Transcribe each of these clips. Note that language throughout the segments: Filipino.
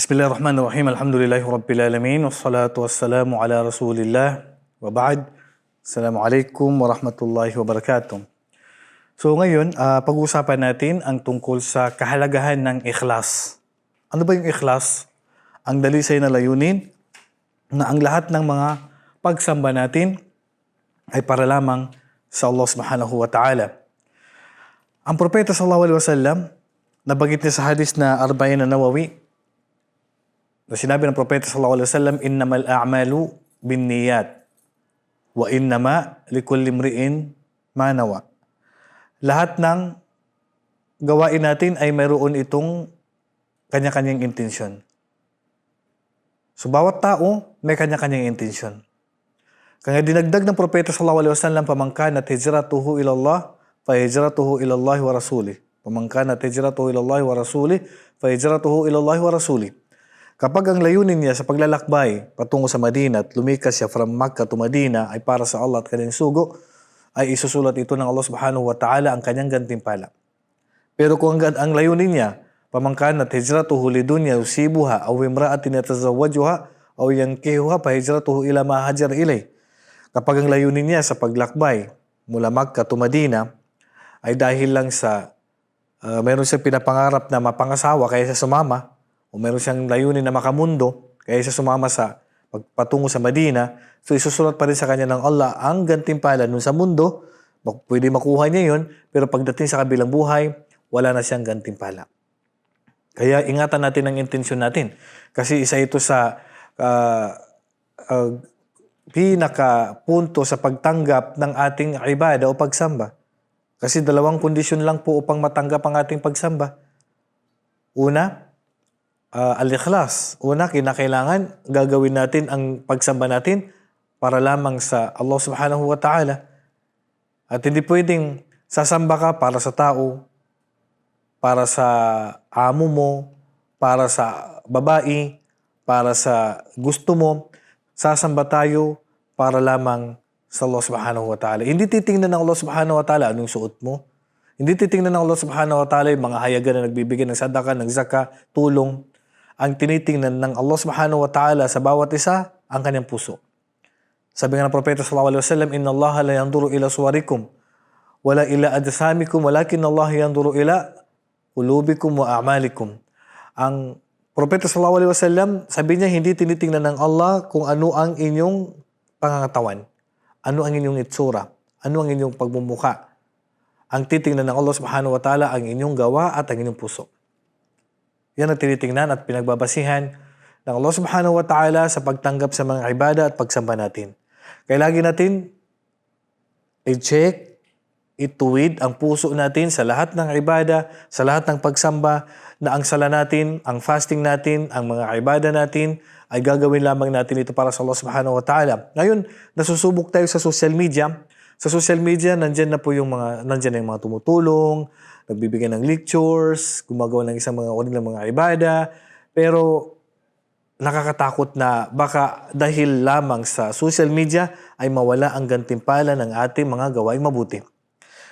Bismillahirrahmanirrahim. Alhamdulillahi Rabbil Alamin. Wassalatu wassalamu ala Rasulillah. Wa ba'd. Assalamualaikum warahmatullahi wabarakatuh. So ngayon, ah, pag-uusapan natin ang tungkol sa kahalagahan ng ikhlas. Ano ba yung ikhlas? Ang dalisay na layunin na ang lahat ng mga pagsamba natin ay para lamang sa Allah subhanahu wa ta'ala. Ang propeta sallallahu alaihi wasallam, nabagit niya sa hadis na arba'in na nawawi, na sinabi ng propeta sallallahu alaihi wasallam, innamal a'malu bin niyat wa innama likulli imri'in ma nawa. Lahat ng gawain natin ay mayroon itong kanya-kanyang intensyon. So bawat tao may kanya-kanyang intensyon. Kaya dinagdag ng propeta sallallahu alaihi wasallam pamangkanat hijratuhu ila Allah fa hijratuhu ila Allah wa rasulih. Pamangkanat hijratuhu ila Allah wa rasulih fa hijratuhu ila Allah wa rasulih. Kapag ang layunin niya sa paglalakbay patungo sa Madina at lumikas siya from Makkah to Madina ay para sa Allah at kanyang sugo, ay isusulat ito ng Allah subhanahu wa ta'ala ang kanyang gantimpala. Pero kung ang, ang layunin niya, pamangkan at hijratuhu lidunya usibuha aw imra'atin yatazawwajuha aw yankihuha pa hijratuhu ila ma hajar ilay. Kapag ang layunin niya sa paglakbay mula Makkah to Madina ay dahil lang sa uh, meron siyang pinapangarap na mapangasawa kaya siya sumama o meron siyang layunin na makamundo kaya siya sumama sa pagpatungo sa Madina, so isusulat pa rin sa kanya ng Allah ang gantimpala nun sa mundo, pwede makuha niya yun, pero pagdating sa kabilang buhay, wala na siyang gantimpala. Kaya ingatan natin ang intensyon natin. Kasi isa ito sa uh, uh, pinaka punto sa pagtanggap ng ating ibada o pagsamba. Kasi dalawang kondisyon lang po upang matanggap ang ating pagsamba. Una, uh, al-ikhlas. Una, kinakailangan gagawin natin ang pagsamba natin para lamang sa Allah subhanahu wa ta'ala. At hindi pwedeng sasamba ka para sa tao, para sa amo mo, para sa babae, para sa gusto mo. Sasamba tayo para lamang sa Allah subhanahu wa ta'ala. Hindi titingnan ng Allah subhanahu wa ta'ala anong suot mo. Hindi titingnan ng Allah subhanahu wa ta'ala yung mga hayagan na nagbibigay ng sadaka, ng zaka, tulong. Ang tinitingnan ng Allah subhanahu wa ta'ala sa bawat isa, ang kanyang puso. Sabi nga ng Propeta sallallahu alaihi wasallam, Inna Allah la yanduru ila suwarikum, wala ila adasamikum, walakin Allah yanduru ila ulubikum wa a'malikum. Ang Propeta sallallahu alaihi wasallam, sabi niya, hindi tinitingnan ng Allah kung ano ang inyong pangangatawan, ano ang inyong itsura, ano ang inyong pagmumuka. Ang titingnan ng Allah subhanahu wa ta'ala ang inyong gawa at ang inyong puso. Yan ang tinitingnan at pinagbabasihan ng Allah subhanahu wa ta'ala sa pagtanggap sa mga ibada at pagsamba natin. Kaya lagi natin i-check, ituwid ang puso natin sa lahat ng ibada, sa lahat ng pagsamba, na ang sala natin, ang fasting natin, ang mga ibada natin, ay gagawin lamang natin ito para sa Allah subhanahu wa ta'ala. Ngayon, nasusubok tayo sa social media. Sa social media, nandyan na po yung mga, nandyan na yung mga tumutulong, nagbibigay ng lectures, gumagawa ng isang mga unilang mga ibada, pero nakakatakot na baka dahil lamang sa social media ay mawala ang gantimpala ng ating mga gawaing mabuti.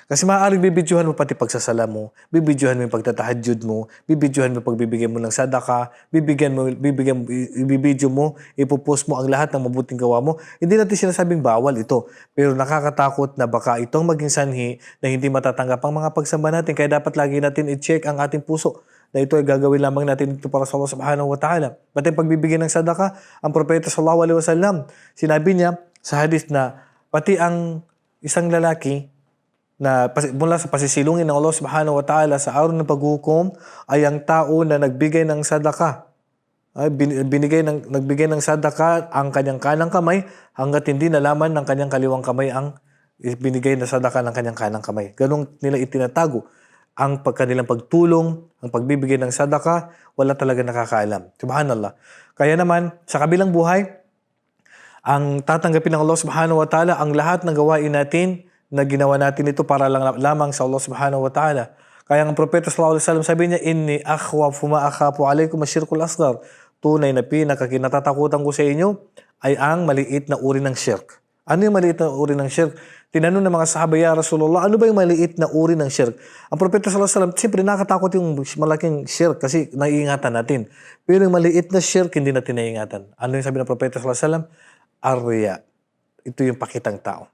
Kasi maaaring bibidyohan mo pati pagsasala mo, bibidyohan mo yung pagtatahajud mo, bibidyohan mo yung pagbibigyan mo ng sadaka, bibigyan mo, bibigyan, ibibidyo mo, ipopost mo ang lahat ng mabuting gawa mo. Hindi natin sinasabing bawal ito, pero nakakatakot na baka itong maging sanhi na hindi matatanggap ang mga pagsamba natin. Kaya dapat lagi natin i-check ang ating puso na ito ay gagawin lamang natin ito para sa Allah subhanahu wa ta'ala. Pati pagbibigyan ng sadaka, ang propeta sallallahu alaihi wasallam, sinabi niya sa hadith na pati ang isang lalaki na mula sa pasisilungin ng Allah subhanahu wa ta'ala sa araw ng paghukom ay ang tao na nagbigay ng sadaka. Ay, bin- binigay ng, nagbigay ng sadaka ang kanyang kanang kamay hanggat hindi nalaman ng kanyang kaliwang kamay ang binigay na sadaka ng kanyang kanang kamay. Ganong nila itinatago. Ang pagkanilang pagtulong, ang pagbibigay ng sadaka, wala talaga nakakaalam. Subhanallah. Kaya naman, sa kabilang buhay, ang tatanggapin ng Allah subhanahu wa ta'ala ang lahat ng gawain natin na ginawa natin ito para lang lamang sa Allah subhanahu wa ta'ala. Kaya ang propeta sallallahu alaihi wasallam sabi niya, Inni akhwafu ma akhafu alaykum asyirkul asghar. Tunay na pinakakinatatakutan ko sa inyo ay ang maliit na uri ng shirk. Ano yung maliit na uri ng shirk? Tinanong ng mga sahaba, Ya Rasulullah, ano ba yung maliit na uri ng shirk? Ang Propeta sallallahu alaihi wasallam, siyempre nakatakot yung malaking shirk kasi naiingatan natin. Pero yung maliit na shirk, hindi natin naiingatan. Ano yung sabi ng Propeta sallallahu alaihi wasallam? Arya. Ito yung pakitang tao.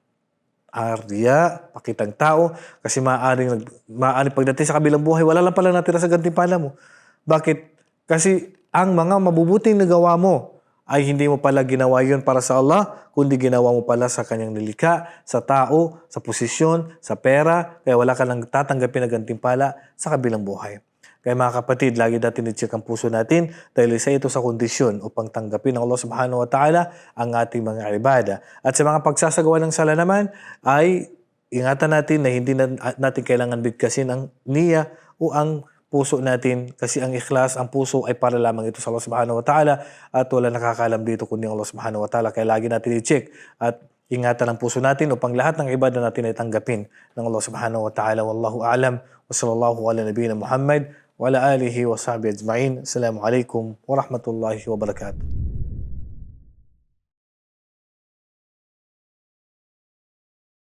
Arya, pakitang tao, kasi maaaring, maaaring pagdating sa kabilang buhay, wala lang pala natira sa gantimpala mo. Bakit? Kasi ang mga mabubuting nagawa mo ay hindi mo pala ginawa yun para sa Allah, kundi ginawa mo pala sa kanyang nilikha, sa tao, sa posisyon, sa pera, kaya wala ka lang tatanggapin na gantimpala sa kabilang buhay. Kaya mga kapatid, lagi natin i-check ang puso natin dahil isa ito sa kondisyon upang tanggapin ng Allah subhanahu wa ta'ala ang ating mga ibada. At sa mga pagsasagawa ng sala naman, ay ingatan natin na hindi na, natin kailangan bigkasin ang niya o ang puso natin kasi ang ikhlas, ang puso ay para lamang ito sa Allah subhanahu wa ta'ala at wala nakakalam dito kundi ang Allah subhanahu wa ta'ala. Kaya lagi natin i-check at ingatan ang puso natin upang lahat ng ibadah natin ay tanggapin ng Allah subhanahu wa ta'ala. Wallahu a'lam wa sallallahu ala nabiyina Muhammad wa ala alihi wa sahbihi ajma'in. Assalamu alaikum wa rahmatullahi wa barakatuh.